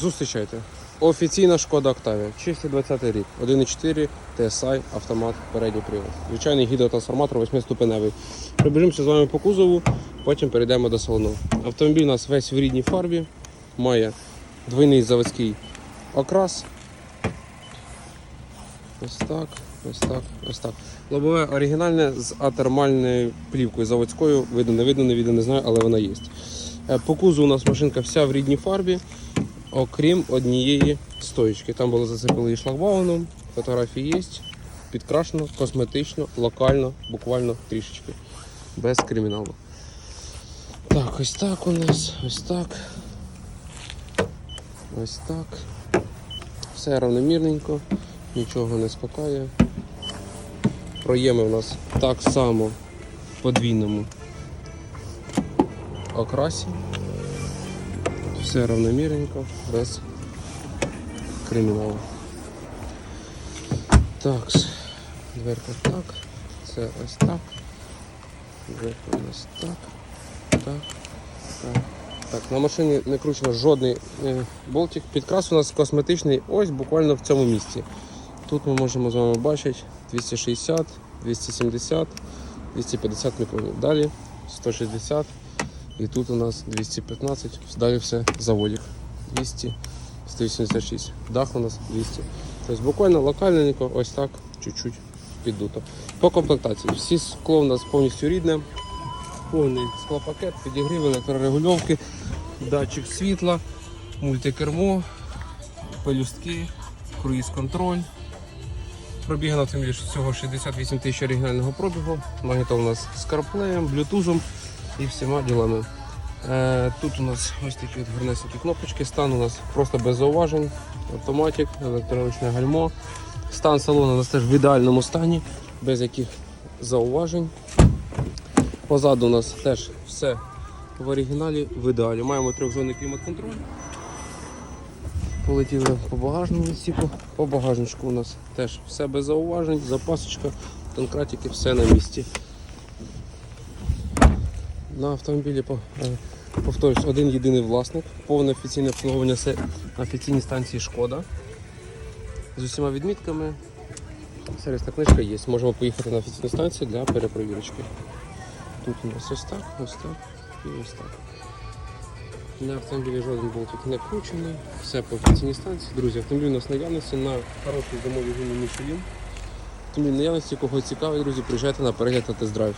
Зустрічайте. Офіційна шкода Octavia. Чистий 20 рік. 1.4 TSI, автомат, передній привод. Звичайний гідротрансформатор 8-ступеневий. Пробіжимося з вами по кузову, потім перейдемо до салону. Автомобіль у нас весь в рідній фарбі, має двойний заводський окрас. Ось так, ось так, ось так. Лобове оригінальне з атермальною плівкою заводською. Видно, не видно, не видно, не знаю, але вона є. Е, По кузу у нас машинка вся в рідній фарбі, окрім однієї стоїчки. Там було засипали її шлагбауном, фотографії є, підкрашено, косметично, локально, буквально трішечки. Без криміналу. Так, ось так у нас, ось так. Ось так. Все равномірненько, нічого не скакає. Проєми у нас так само в подвійному окрасі. Все равномірненько, без криміналу. Так, дверка так, це ось так. Дверка нас так, так, так. Так, на машині не кручено жодний е, болтик. Підкрас у нас косметичний, ось буквально в цьому місці. Тут ми можемо з вами бачити 260, 270, 250 мікронів. Далі 160 і тут у нас 215, далі все заводик. 200, 186. Дах у нас 200. Тобто буквально локальненько, ось так, чуть-чуть піддуто. По комплектації. Всі скло у нас повністю рідне. Повний склопакет, підігрів, електрорегульовки, датчик світла, мультикермо, пелюстки, круїз-контроль. Пробіг на автомобілі всього 68 тисяч оригінального пробігу. Магнітол у нас з карплеєм, блютузом і всіма ділами. Е, тут у нас ось такі от гарнесенькі кнопочки. Стан у нас просто без зауважень. Автоматик, електроничне гальмо. Стан салону у нас теж в ідеальному стані, без яких зауважень. Позаду у нас теж все в оригіналі в ідеалі. Маємо трьохзонний клімат-контроль. Полетіли по багажному відсіку. По багажничку у нас теж все без зауважень, запасочка, тонкратики, все на місці. На автомобілі е, повторюсь, один єдиний власник, повне офіційне обслуговування на офіційній станції Шкода. З усіма відмітками. Сервісна книжка є. Можемо поїхати на офіційну станцію для перепровірочки. Тут у нас ось так, ось так і ось так. На автомобілі жоден болтик не кручений, все по офіційній станції. Друзі, автомобіль у нас наявності на хорошій зимовій гумі. Автомобіль в наявності, кого цікавить, друзі, приїжджайте на перегляд та тест-драйв.